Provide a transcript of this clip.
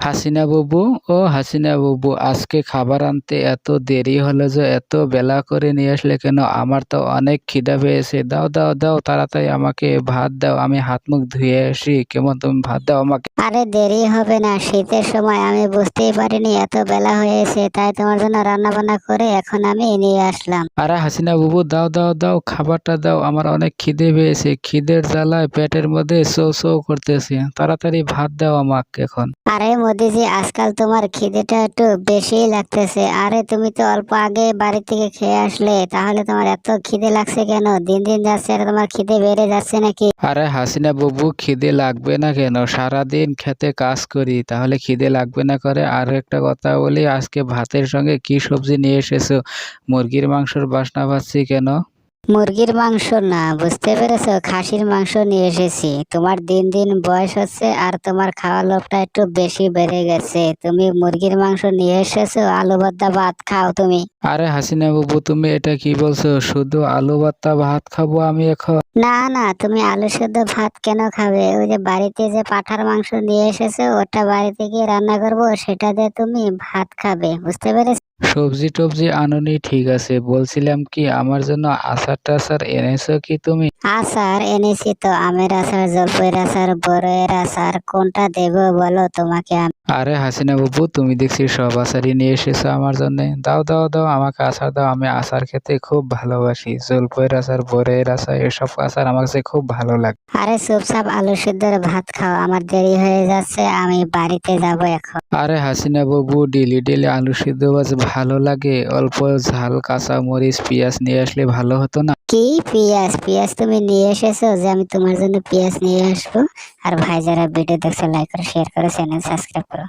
হাসিনা বাবু ও হাসিনা বাবু আজকে খাবার আনতে এত দেরি হলো যে এত বেলা করে নিয়ে আসলে কেন? আমার তো অনেক খিদা পেয়েছে। দাও দাও দাও তাড়াতাড়ি আমাকে ভাত দাও আমি হাত মুখ ধুয়ে আসি। কেমন তুমি ভাত দাও আমাকে? আরে দেরি হবে না শীতের সময় আমি বুঝতেই পারিনি এত বেলা হয়েছে তাই তোমার জন্য রান্না বান্না করে এখন আমি নিয়ে আসলাম। আরে হাসিনা বাবু দাও দাও দাও খাবারটা দাও আমার অনেক খিদে পেয়েছে খিদের জ্বালায় পেটের মধ্যে সো সো করতেছে। তাড়াতাড়ি ভাত দাও আমাকে এখন। আরে মোদিজি, আজকাল তোমার খিদেটা একটু বেশিই লাগতেছে। আরে তুমি তো অল্প আগে বাড়ি থেকে খেয়ে আসলে, তাহলে তোমার এত খিদে লাগছে কেন? দিন দিন যাচ্ছে, আর তোমার খিদে বেড়ে যাচ্ছে নাকি? আরে হাসিনা বাবু, খিদে লাগবে না কেন? সারাদিন খেতে কাজ করি, তাহলে খিদে লাগবে না করে? আর একটা কথা বলি, আজকে ভাতের সঙ্গে কি সবজি নিয়ে এসেছ? মুরগির মাংসর বাসনা পাচ্ছি কেন? মুরগির মাংস না বুঝতে পেরেছ? খাসির মাংস নিয়ে এসেছি। তোমার দিন দিন বয়স হচ্ছে আর তোমার খাওয়া লোভটা একটু বেশি বেড়ে গেছে। তুমি মুরগির মাংস নিয়ে এসেছ আলু ভর্তা ভাত খাও তুমি। আরে হাসিনা বাবু তুমি এটা কি বলছো? শুধু আলু ভর্তা ভাত খাব আমি এখন? না না তুমি আলু সেদ্ধ ভাত কেন খাবে? ওই যে বাড়িতে যে পাঠার মাংস নিয়ে এসেছ ওটা বাড়িতে গিয়ে রান্না করব সেটা দিয়ে তুমি ভাত খাবে বুঝতে পেরেছ? সবজি টবজি আনুনি ঠিক আছে। বলছিলাম কি আমার জন্য আচার টাচার এনেছো কি তুমি? আচার এনেছি তো আমের আচার জলপাইয়ের আচার বড়ের আচার কোনটা দেবো বলো তোমাকে আমি? আরে হাসিনা বাবু তুমি দেখছি সব আচারই নিয়ে এসেছ আমার জন্য। দাও দাও দাও আমাকে আচার দাও আমি আচার খেতে খুব ভালোবাসি। জলপাইয়ের আচার বড়ের আচার এসব আচার আমার কাছে খুব ভালো লাগে। আরে চুপচাপ আলু সিদ্ধর ভাত খাও আমার দেরি হয়ে যাচ্ছে আমি বাড়িতে যাব এখন। আরে হাসিনা বাবু ডেলি ডেলি আলু সিদ্ধ বাজ ভালো লাগে? অল্প ঝাল কাঁচা মরিচ পেঁয়াজ নিয়ে আসলে ভালো হতো না? কি পেঁয়াজ? পেঁয়াজ তুমি নিয়ে এসেছ যে আমি তোমার জন্য পেঁয়াজ নিয়ে আসব। আর ভাই যারা ভিডিও দেখছ লাইক করো শেয়ার করো চ্যানেল সাবস্ক্রাইব করো।